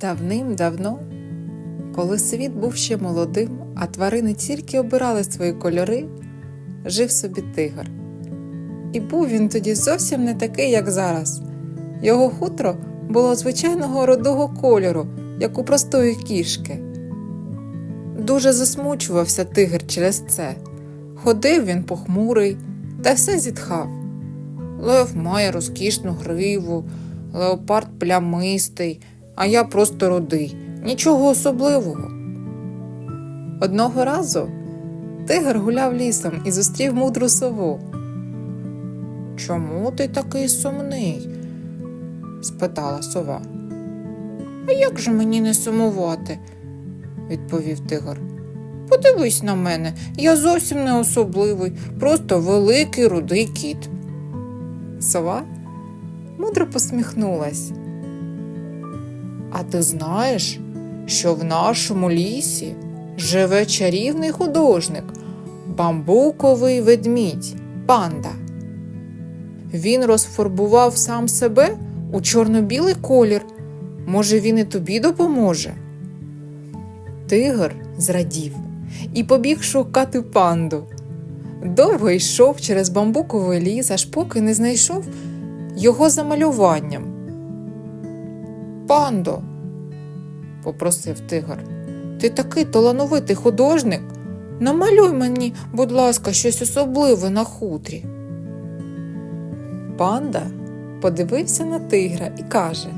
Давним-давно, коли світ був ще молодим, а тварини тільки обирали свої кольори, жив собі тигр. І був він тоді зовсім не такий, як зараз. Його хутро було звичайного родого кольору, як у простої кішки. Дуже засмучувався тигр через це. Ходив він похмурий та все зітхав. Лев має розкішну гриву, леопард плямистий, а я просто рудий. Нічого особливого. Одного разу тигр гуляв лісом і зустрів мудру сову. Чому ти такий сумний? спитала сова. А як же мені не сумувати? відповів тигр. Подивись на мене, я зовсім не особливий, просто великий рудий кіт. Сова мудро посміхнулась. А ти знаєш, що в нашому лісі живе чарівний художник, бамбуковий ведмідь, панда. Він розфарбував сам себе у чорно-білий колір. Може, він і тобі допоможе? Тигр зрадів і побіг шукати панду. Довго йшов через бамбуковий ліс, аж поки не знайшов його за малюванням. Пандо, попросив тигр, ти такий талановитий художник. Намалюй мені, будь ласка, щось особливе на хутрі. Панда подивився на тигра і каже: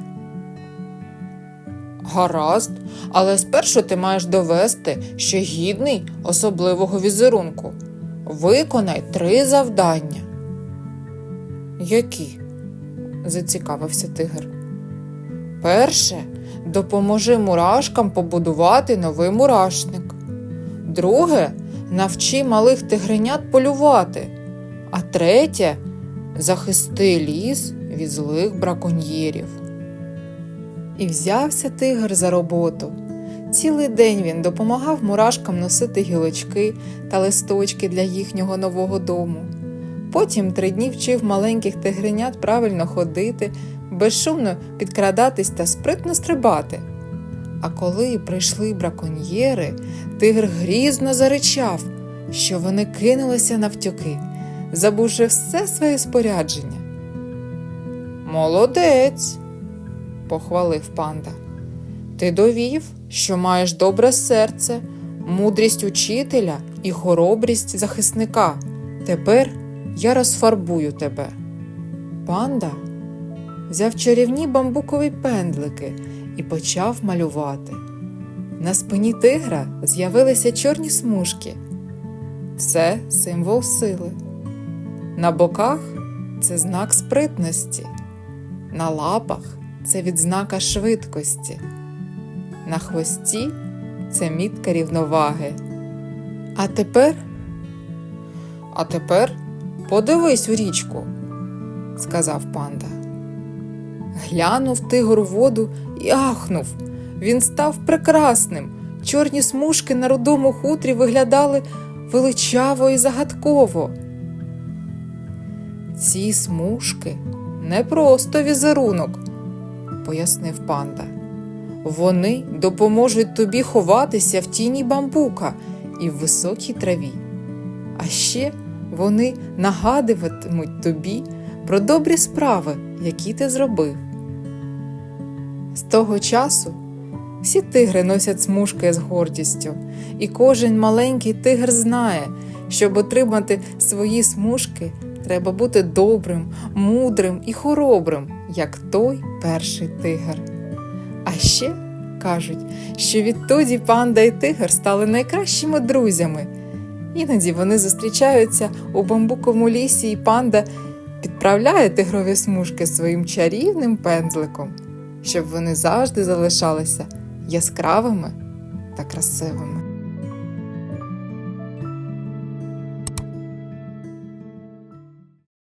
Гаразд, але спершу ти маєш довести, що гідний особливого візерунку. Виконай три завдання. Які? зацікавився тигр. Перше, допоможи мурашкам побудувати новий мурашник. Друге, навчи малих тигренят полювати. А третє захисти ліс від злих браконьєрів. І взявся тигр за роботу. Цілий день він допомагав мурашкам носити гілочки та листочки для їхнього нового дому. Потім три дні вчив маленьких тигренят правильно ходити, безшумно підкрадатись та спритно стрибати. А коли прийшли браконьєри, тигр грізно заричав, що вони кинулися навтюки, забувши все своє спорядження. Молодець, похвалив панда. Ти довів, що маєш добре серце, мудрість учителя і хоробрість захисника. Тепер я розфарбую тебе. Панда взяв чарівні бамбукові пендлики і почав малювати. На спині тигра з'явилися чорні смужки. Це символ сили. На боках це знак спритності, на лапах це відзнака швидкості, на хвості це мітка рівноваги. А тепер, а тепер подивись у річку, сказав панда. Глянув тигр у воду і ахнув. Він став прекрасним. Чорні смужки на рудому хутрі виглядали величаво і загадково. Ці смужки не просто візерунок, пояснив панда. Вони допоможуть тобі ховатися в тіні бамбука і в високій траві. А ще вони нагадуватимуть тобі про добрі справи, які ти зробив. З того часу всі тигри носять смужки з гордістю, і кожен маленький тигр знає, щоб отримати свої смужки, треба бути добрим, мудрим і хоробрим, як той перший тигр. А ще кажуть, що відтоді панда і тигр стали найкращими друзями. Іноді вони зустрічаються у бамбуковому лісі, і панда підправляє тигрові смужки своїм чарівним пензликом, щоб вони завжди залишалися яскравими та красивими.